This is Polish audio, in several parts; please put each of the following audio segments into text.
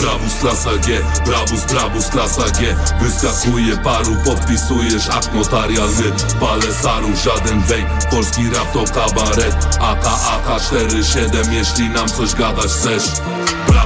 Brabus klasa G, brabus, brabus klasa G. Wyskakuje paru, podpisujesz akt notarialny Palę saru, żaden wej, polski rap to kabaret. AK, AK 47, jeśli nam coś gadać chcesz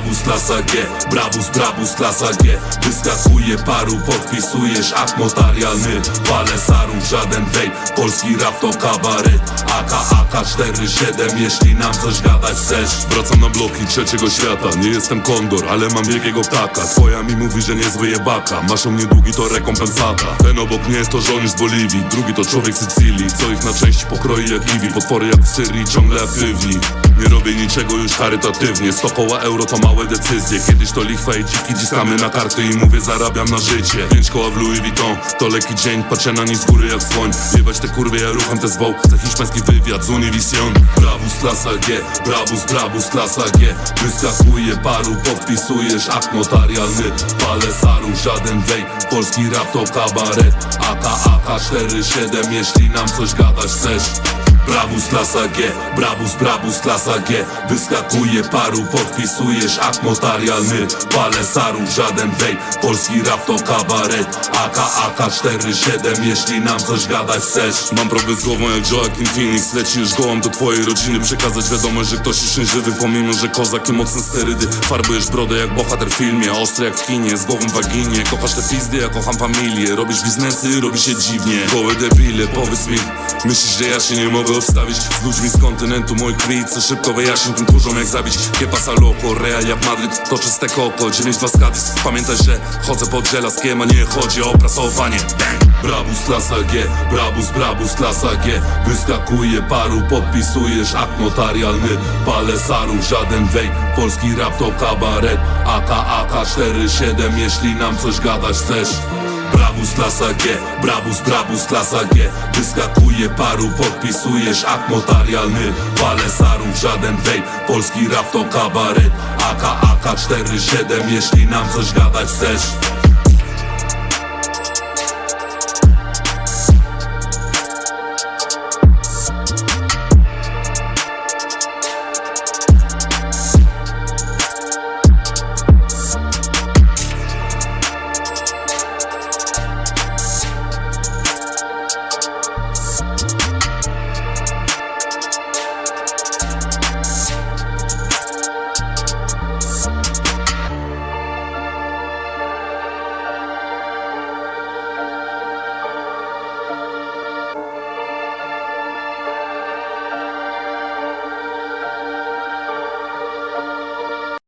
Brabus klasa G, brabus, brabus klasa G. Wyskakuje paru, podpisujesz akt notarialny. Palę saru, żaden wej, polski rap to kabaret. AK, AK 47, jeśli nam coś gadać chcesz. Wracam na bloki trzeciego świata, nie jestem kondor, ale mam wielkiego ptaka. Twoja mi mówi, że niezły jebaka, masz o mnie długi to rekompensata. Ten obok mnie to żołnierz z Boliwii, drugi to człowiek z Sycylii Co ich na części pokroi jak Iwi, potwory jak w Syrii ciągle aktywni. Nie robię niczego już charytatywnie 100 koła euro to małe decyzje. Kiedyś to lichwa i dziwki ciskamy na karty I mówię zarabiam na życie. 5 koła w Louis Vuitton To lekki dzień, patrzę na nie z góry jak słoń. Jebać te kurwy, ja rucham te zwoł. Chcę hiszpański wywiad z Univision. Brabus klasa G, brabus, brabus klasa G. Wyskakuje paru, podpisujesz akt notarialny. Palę saru, żaden wej Polski rap to kabaret. AK, AK 47, jeśli nam coś gadać chcesz Brabus klasa G, brabus, brabus klasa G. Wyskakuje paru, podpisujesz akt notarialny. Palę saru, żaden wej, polski rap to kabaret. AK, AK 47, jeśli nam coś gadać chcesz. Mam problem z głową jak Joaquin Phoenix. Leci już gołam do twojej rodziny Przekazać wiadomość, że ktoś jest szczęśliwy Pomimo, że kozak i mocne sterydy. Farbujesz brodę jak bohater w filmie Ostry jak w kinie, z głową w waginie Kochasz te pizdy, ja kocham familię. Robisz biznesy, robi się dziwnie. Gołe debile, powiedz mi Myślisz, że ja się nie mogę odstawić Z ludźmi z kontynentu kwit Co szybko wyjaśnił tym kurzom jak zabić. Que pasa loco, Real jak Madryt To czyste koko, 9-2 skadis Pamiętaj, że chodzę pod żelazkiem A nie chodzi o prasowanie! Brabus klasa G, brabus, brabus klasa G. Wyskakuje paru, podpisujesz akt notarialny. Palę saru, żaden wej, polski rap to kabaret. AK, AK 47, jeśli nam coś gadać chcesz Brabus klasa G, brabus, brabus klasa G. Wyskakuje paru, podpisujesz akt notarialny. Palę saru, żaden wej, polski rap to kabaret. AK, AK 47, jeśli nam coś gadać chcesz